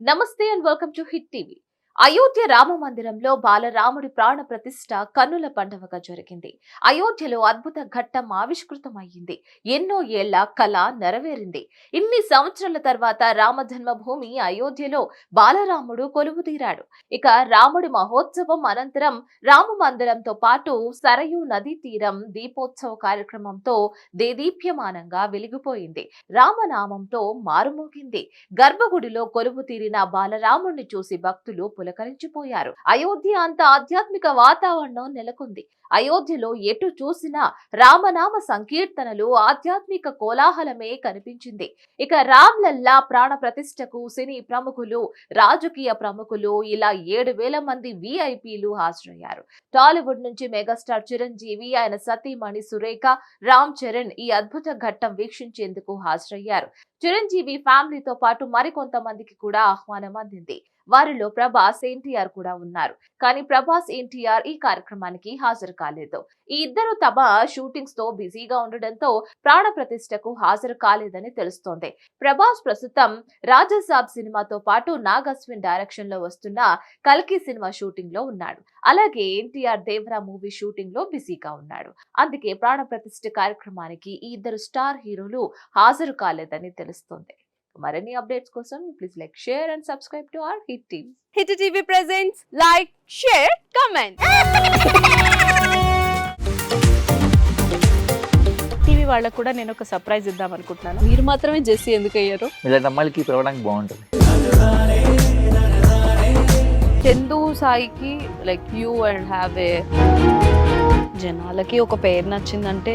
నమస్తే and welcome to hit TV Ayodhya Rama మందిరంలో బాలరాముడి ప్రాణ ప్రతిష్ట కన్నుల పండవగా జరిగింది. అయోధ్యలో అద్భుత ఘట్టం ఆవిష్కృతమయ్యింది. ఎన్నో ఏళ్ళ కళ నెరవేరింది. ఇన్ని సంవత్సరాల తర్వాత రామ జన్మభూమి అయోధ్యలో బాలరాముడు కొలువు తీరాడు ఇక రాముడి మహోత్సవం అనంతరం రామ మందిరంతో పాటు సరయు నదీ తీరం దీపోత్సవ కార్యక్రమంతో దేదీప్యమానంగా వెలిగిపోయింది. రామనామంతో మారుమోగింది. గర్భగుడిలో కొలువు తీరిన బాలరాముడిని చూసి భక్తులు పులకరించిపోయారు. అయోధ్య అంత ఆధ్యాత్మిక వాతావరణం నెలకొంది. అయోధ్యలో ఎటు చూసినా రామనామ సంకీర్తనలు ఆధ్యాత్మిక కోలాహలమే కనిపించింది. ఇక రామ్లల్లా ప్రాణ ప్రతిష్టకు సినీ ప్రముఖులు రాజకీయ ప్రముఖులు ఇలా ఏడు వేల మంది విఐపీలు హాజరయ్యారు. టాలీవుడ్ నుంచి మెగాస్టార్ చిరంజీవి ఆయన సతీమణి సురేఖ రామ్ చరణ్ ఈ అద్భుత ఘట్టం వీక్షించేందుకు హాజరయ్యారు. చిరంజీవి ఫ్యామిలీతో పాటు మరికొంతమందికి కూడా ఆహ్వానం అందింది. వారిలో ప్రభాస్ ఎన్టీఆర్ కూడా ఉన్నారు. కానీ ప్రభాస్ ఎన్టీఆర్ ఈ కార్యక్రమానికి హాజరు కాలేదు. ఈ ఇద్దరు తమ షూటింగ్స్తో బిజీగా ఉండడంతో ప్రాణ ప్రతిష్టకు హాజరు కాలేదని తెలుస్తోంది. ప్రభాస్ ప్రస్తుతం రాజసాబ్ సినిమాతో పాటు నాగస్విన్ డైరెక్షన్లో వస్తున్న కల్కి సినిమా షూటింగ్లో ఉన్నాడు. అలాగే ఎన్టీఆర్ దేవరా మూవీ షూటింగ్లో బిజీగా ఉన్నాడు. అందుకే ప్రాణ ప్రతిష్ఠ కార్యక్రమానికి ఈ ఇద్దరు స్టార్ హీరోలు హాజరు కాలేదని తెలుస్తోంది. మరిన్ని అప్డేట్స్ కోసం please like share and subscribe to our hit team hit TV presents like share comment. TV వాళ్ళకు కూడా నేను ఒక సర్ప్రైజ్ ఇద్దాం అనుకుంటున్నాను. మీరు మాత్రమే జెస్సీ ఎందుకు అయ్యారు? ఇలాంటి అమ్మాయిలకి పిలవడానికి బాగుంటుంది. చందు సాయికి like you and have a జనాలకి ఒక పేరు నచ్చిందంటే